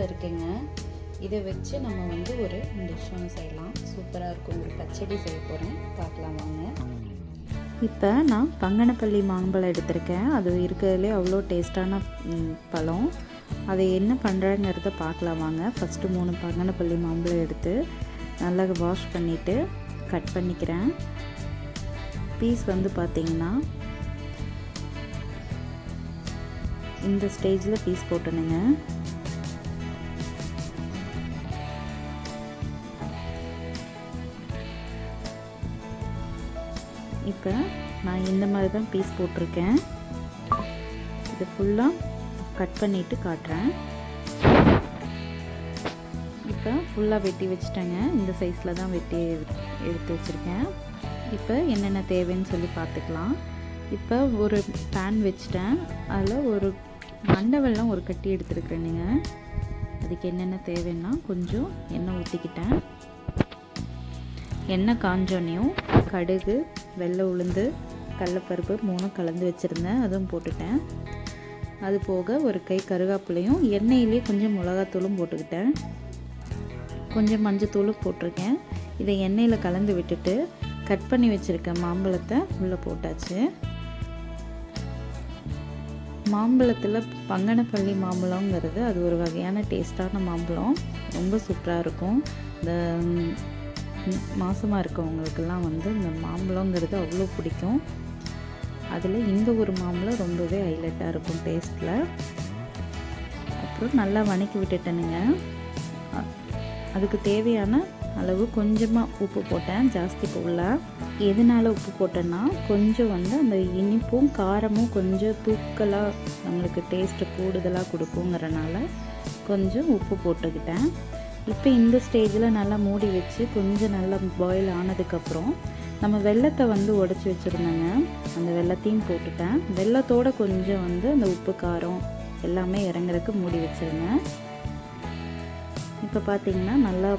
போல் இருக்குங்க. இதை வச்சு நம்ம வந்து ஒரு டிஷ் ஒன்று செய்யலாம். சூப்பராக இருக்கும். ஒரு பச்சடி செய்ய போகிறேன் பார்க்கலாம் வாங்க. இப்போ நான் பங்கனப்பள்ளி மாம்பழம் எடுத்திருக்கேன். அது இருக்கிறதுலே அவ்வளோ டேஸ்டான பழம். அதை என்ன பண்ணுறேங்கிறத பார்க்கலாம் வாங்க. ஃபஸ்ட்டு மூணு பங்கனப்பள்ளி மாம்பழம் எடுத்து நல்லா வாஷ் பண்ணிவிட்டு கட் பண்ணிக்கிறேன். பீஸ் வந்து பார்த்திங்கன்னா இந்த ஸ்டேஜில் பீஸ் போட்டணுங்க இப்போ நான் இந்த மாதிரி தான் பீஸ் போட்டிருக்கேன். இது ஃபுல்லாக கட் பண்ணிவிட்டு காட்டுறேன். இப்போ ஃபுல்லாக வெட்டி வச்சுட்டேங்க. இந்த சைஸில் தான் வெட்டி எடுத்து வச்சுருக்கேன். இப்போ என்னென்ன தேவைன்னு சொல்லி பார்த்துக்கலாம். இப்போ ஒரு பேன் வச்சுட்டேன். அதில் ஒரு மண்டை ஒரு கட்டி எடுத்துருக்குறேனுங்க. அதுக்கு என்னென்ன தேவைன்னா கொஞ்சம் எண்ணெய் ஊற்றிக்கிட்டேன் எண்ணெய் காஞ்சோன்னையும் கடுகு வெள்ளை உளுந்து கடலப்பருப்பு மூணும் கலந்து வச்சுருந்தேன். அதுவும் போட்டுட்டேன். அது போக ஒரு கை கருவேப்பிலையும் எண்ணெயிலேயே கொஞ்சம் மிளகாத்தூளும் போட்டுக்கிட்டேன். கொஞ்சம் மஞ்சத்தூளும் போட்டிருக்கேன். இதை எண்ணெயில் கலந்து விட்டுட்டு கட் பண்ணி வச்சுருக்க மாம்பழத்தை உள்ளே போட்டாச்சு. மாம்பழத்தில் பங்கனப்பள்ளி மாம்பழங்கிறது அது ஒரு வகையான டேஸ்டான மாம்பழம். ரொம்ப சூப்பராக இருக்கும். இந்த மாதமாக இருக்கவங்களுக்கெல்லாம் வந்து இந்த மாம்பழங்கிறது அவ்வளோ பிடிக்கும். அதில் இந்த ஒரு மாம்பழம் ரொம்பவே ஹைலைட்டாக இருக்கும் டேஸ்ட்டில். அப்புறம் நல்லா வணக்கி விட்டுட்டேனுங்க. அதுக்கு தேவையான அளவு கொஞ்சமாக உப்பு போட்டேன் ஜாஸ்தி போடல. எதனால் உப்பு போட்டேன்னா கொஞ்சம் வந்து அந்த இனிப்பும் காரமும் கொஞ்சம் தூக்கலாக நம்மளுக்கு டேஸ்ட்டு கூடுதலாக கொடுக்குங்கிறனால கொஞ்சம் உப்பு போட்டுக்கிட்டேன். இப்போ இந்த ஸ்டேஜில் நல்லா மூடி வச்சு கொஞ்சம் நல்லா பாயில் ஆனதுக்கப்புறம் நம்ம வெள்ளத்தை வந்து உடச்சி வச்சுருந்தேங்க. அந்த வெள்ளத்தையும் போட்டுட்டேன். வெள்ளத்தோடு கொஞ்சம் வந்து அந்த உப்பு காரம் எல்லாமே இறங்குறதுக்கு மூடி வச்சுருங்க. இப்போ பார்த்தீங்கன்னா நல்லா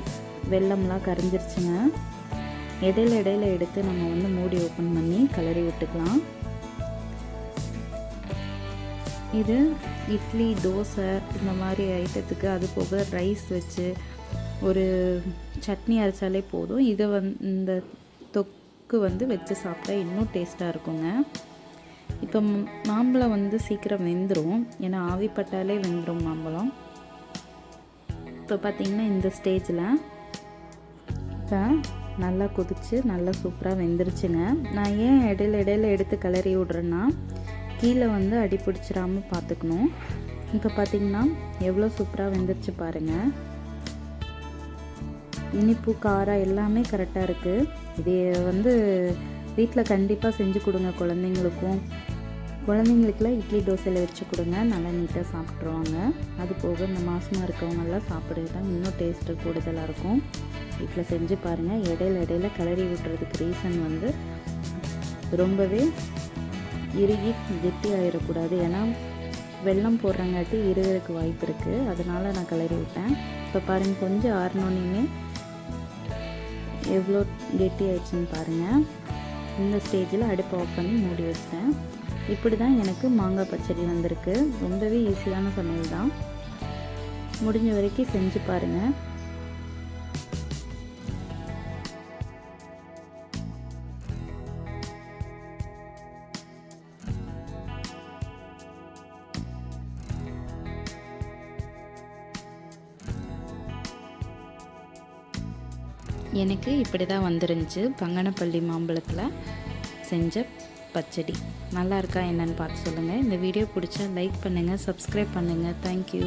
வெள்ளம்லாம் கரைஞ்சிருச்சுங்க. இடையில இடையில எடுத்து நம்ம வந்து மூடி ஓப்பன் பண்ணி கலரி விட்டுக்கலாம். இது இட்லி தோசை இந்த மாதிரி ஐட்டத்துக்கு அது போக ரைஸ் வச்சு ஒரு சட்னி அரைச்சாலே போதும். இதை வந் இந்த தொக்கு வந்து வச்சு சாப்பிட்டா இன்னும் டேஸ்ட்டாக இருக்குங்க. இப்போ மாம்பழம் வந்து சீக்கிரம் வெந்துடும் ஏன்னா ஆவிப்பட்டாலே வெந்துடும் மாம்பழம். இப்போ பார்த்திங்கன்னா இந்த ஸ்டேஜில் இப்போ நல்லா கொதிச்சு நல்லா சூப்பராக வெந்துருச்சுங்க. நான் ஏன் இடையில இடையில எடுத்து கிளறி விட்றேன்னா கீழே வந்து அடி பிடிச்சிடாம பார்த்துக்கணும். இப்போ பார்த்தீங்கன்னா எவ்வளோ சூப்பராக வெந்துருச்சு பாருங்கள் இனிப்பு காரம் எல்லாமே கரெக்டாக இருக்குது இது வந்து வீட்டில் கண்டிப்பாக செஞ்சு கொடுங்க குழந்தைங்களுக்கும். குழந்தைங்களுக்குலாம் இட்லி தோசையில் வச்சு கொடுங்க. நல்லா நீட்டாக சாப்பிட்ருவாங்க அது போக இந்த மாசமாக இருக்கவங்கெல்லாம் சாப்பிடுறது இன்னும் டேஸ்ட்டு கூடுதலாக இருக்கும். வீட்டில் செஞ்சு பாருங்கள் இடையில இடையில கிளறி விட்டுறதுக்கு ரீசன் வந்து ரொம்பவே இறுகி கெட்டி ஆகிடக்கூடாது ஏன்னா வெள்ளம் போடுறங்காட்டி இருகிறதுக்கு வாய்ப்பு இருக்குது அதனால் நான் கிளறி விட்டேன். இப்போ பாருங்கள் கொஞ்சம் ஆறினோன்னே எவ்வளோ கெட்டி ஆயிடுச்சுன்னு பாருங்கள் இந்த ஸ்டேஜில் அடுப்பை ஆஃப் பண்ணி மூடி வச்சிட்டேன். இப்படி தான் எனக்கு மாங்காய் பச்சடி வந்திருக்கு. ரொம்பவே ஈஸியான சமையல் தான். முடிஞ்ச வரைக்கும் செஞ்சு பாருங்கள் எனக்கு இப்படி தான் வந்துருந்துச்சு. பங்கனப்பள்ளி மாம்பழத்தில் செஞ்ச பச்சடி. நல்லா இருக்கா என்னன்னு பார்த்து சொல்லுங்கள் இந்த வீடியோ பிடிச்சா லைக் பண்ணுங்கள் சப்ஸ்கிரைப் பண்ணுங்கள் தேங்க்யூ